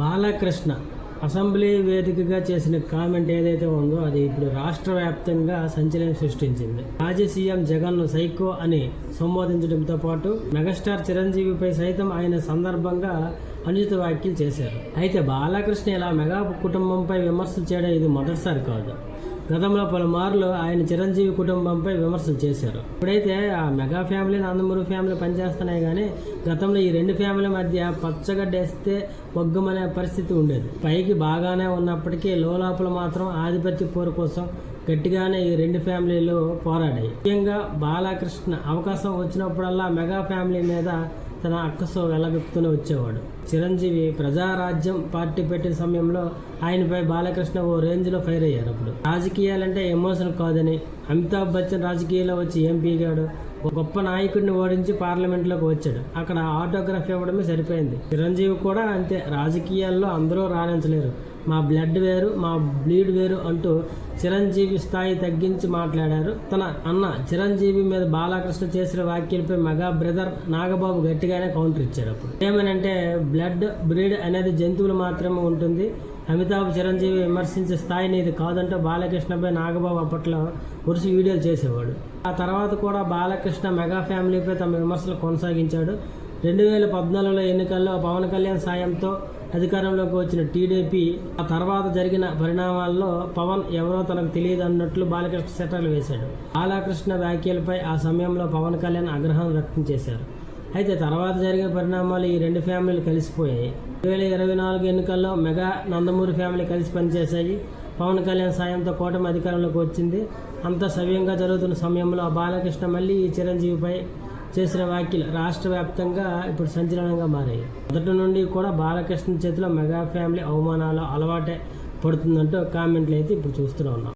Balakrishna assembly వేదికగా చేసిన comment ఏదైతే ఉందో అది ఇప్పుడు రాష్ట్ర వ్యాప్తంగా సంచలనం సృష్టించింది. మాజీ సీఎం జగన్ను సైకో అని సంబోధించడంతో పాటు మెగాస్టార్ చిరంజీవిపై సైతం ఆయన సందర్భంగా అనుచిత వ్యాఖ్యలు చేశారు. అయితే బాలకృష్ణ ఇలా మెగా కుటుంబంపై విమర్శలు చేయడం ఇది మొదటిసారి కాదు. గతంలో పలుమార్లు ఆయన చిరంజీవి కుటుంబంపై విమర్శలు చేశారు. ఇప్పుడైతే ఆ మెగా ఫ్యామిలీ నందమూరి ఫ్యామిలీ పనిచేస్తున్నాయి కానీ గతంలో ఈ రెండు ఫ్యామిలీ మధ్య పచ్చగడ్డేస్తే ఒగ్గమనే పరిస్థితి ఉండేది. పైకి బాగానే ఉన్నప్పటికీ లోపల మాత్రం ఆధిపత్య పోరు కోసం గట్టిగానే ఈ రెండు ఫ్యామిలీలు పోరాడాయి. ముఖ్యంగా బాలకృష్ణ అవకాశం వచ్చినప్పుడల్లా మెగా ఫ్యామిలీ మీద తన అక్కసు వెలగెత్తుతూనే వచ్చేవాడు. చిరంజీవి ప్రజారాజ్యం పార్టీ పెట్టిన సమయంలో ఆయనపై బాలకృష్ణ ఓ రేంజ్లో ఫైర్ అయ్యారు అప్పుడు. రాజకీయాలంటే ఎమోషన్ కాదని అమితాబ్ బచ్చన్ రాజకీయాల్లో వచ్చి ఏం పీగాడు గొప్ప నాయకుడిని ఓడించి పార్లమెంట్లోకి వచ్చాడు. అక్కడ ఆటోగ్రఫీ ఇవ్వడమే సరిపోయింది. చిరంజీవి కూడా అంతే రాజకీయాల్లో అందరూ రాణించలేరు. మా బ్లడ్ వేరు మా బ్లీడ్ వేరు అంటూ చిరంజీవి స్థాయి తగ్గించి మాట్లాడారు. తన అన్న చిరంజీవి మీద బాలకృష్ణ చేసిన వ్యాఖ్యలపై మెగా బ్రదర్ నాగబాబు గట్టిగానే కౌంటర్ ఇచ్చాడు అప్పుడు. ఏమనంటే బ్లడ్ బ్రీడ్ అనేది జంతువులు మాత్రమే ఉంటుంది. అమితాబ్ చిరంజీవి విమర్శించే స్థాయిని ఇది కాదంటే బాలకృష్ణపై నాగబాబు అప్పట్లో వరుస వీడియోలు చేసేవాడు. ఆ తర్వాత కూడా బాలకృష్ణ మెగా ఫ్యామిలీపై తమ విమర్శలు కొనసాగించాడు. రెండు వేల పద్నాలుగులో ఎన్నికల్లో పవన్ కళ్యాణ్ సాయంతో అధికారంలోకి వచ్చిన టీడీపీ ఆ తర్వాత జరిగిన పరిణామాల్లో పవన్ ఎవరో తనకు తెలియదు అన్నట్లు బాలకృష్ణ సెటర్లు వేశాడు. బాలకృష్ణ వ్యాఖ్యలపై ఆ సమయంలో పవన్ కళ్యాణ్ ఆగ్రహం వ్యక్తం చేశారు. అయితే తర్వాత జరిగిన పరిణామాలు ఈ రెండు ఫ్యామిలీలు కలిసిపోయాయి. రెండు వేల ఇరవై నాలుగు ఎన్నికల్లో మెగా నందమూరి ఫ్యామిలీ కలిసి పనిచేశాయి. పవన్ కళ్యాణ్ సాయంతో కూటమి అధికారంలోకి వచ్చింది. అంత సవ్యంగా జరుగుతున్న సమయంలో ఆ బాలకృష్ణ మళ్ళీ ఈ చిరంజీవిపై చేసిన వ్యాఖ్యలు రాష్ట్ర వ్యాప్తంగా ఇప్పుడు సంచలనంగా మారాయి. మొదటి నుండి కూడా బాలకృష్ణ చేతిలో మెగా ఫ్యామిలీ అవమానాలు అలవాటే పడుతుందంటూ కామెంట్లు అయితే ఇప్పుడు చూస్తూనే ఉన్నాం.